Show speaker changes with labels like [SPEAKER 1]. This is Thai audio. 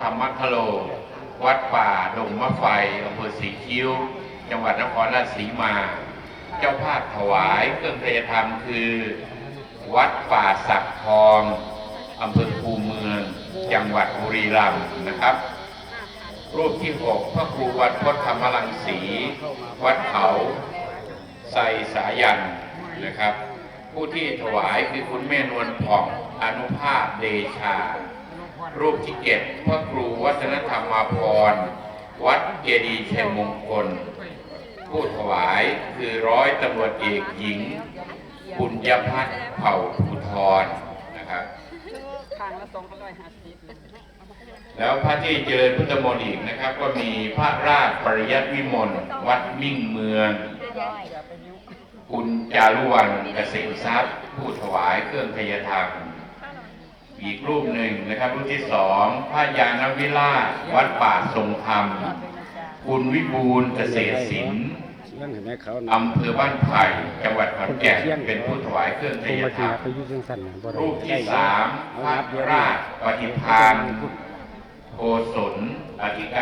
[SPEAKER 1] ธรรมคโล วัดป่าดงมะไฟอำเภอสีคิ้ว จังหวัดนครราชสีมา เจ้าภาพถวายเครื่องเทธรรมคือ วัดป่าสักทองอำเภอคูเมือง จังหวัดบุรีรัมย์นะครับ รูปที่หกพระครูวัดพจน์ธรรมรังสี วัดเขาไซสายันนะครับ ผู้ที่ถวายคือคุณแม่นวลผ่องอนุภาพเดชา รูปที่เก็บพระครูวัฒนธรรมาพรณ์วัดเจดีย์ชัยมงคล ผู้ถวายคือร้อยตำรวจเอกหญิง บุญยพัฒน์เผ่าภูทรนะครับ
[SPEAKER 2] ทางละสองร้อยห้าสิบ
[SPEAKER 1] แล้วพระที่เจริญพุทธมนต์อีกนะครับ ก็มีพระราชปริยัติวิมลวัดมิ่งเมือง คุณจารุวรรณเกษมทรัพย์ ผู้ถวายเครื่องทยธรรม อีกรูปหนึ่งนะครับรูปที่สองพระยานวิราชวัดป่าทรงธรรม คุณวิบูลย์เกษตรศิลป์
[SPEAKER 3] นั่นเห็นไหมเขา
[SPEAKER 1] อำเภอบ้านไผ่จังหวัดขอนแก่นเป็นผู้ถวายเครื่องท
[SPEAKER 3] คง
[SPEAKER 1] ย
[SPEAKER 3] มา
[SPEAKER 1] ธ
[SPEAKER 3] กิ
[SPEAKER 1] ร
[SPEAKER 3] น
[SPEAKER 1] รม
[SPEAKER 3] ไปอยุ่งสั้นๆนะบ่ได้
[SPEAKER 1] รูปที่สาม
[SPEAKER 3] เอา
[SPEAKER 1] พระ
[SPEAKER 3] นับเดียว
[SPEAKER 1] ราชปฏิภาณโกศลอธิการ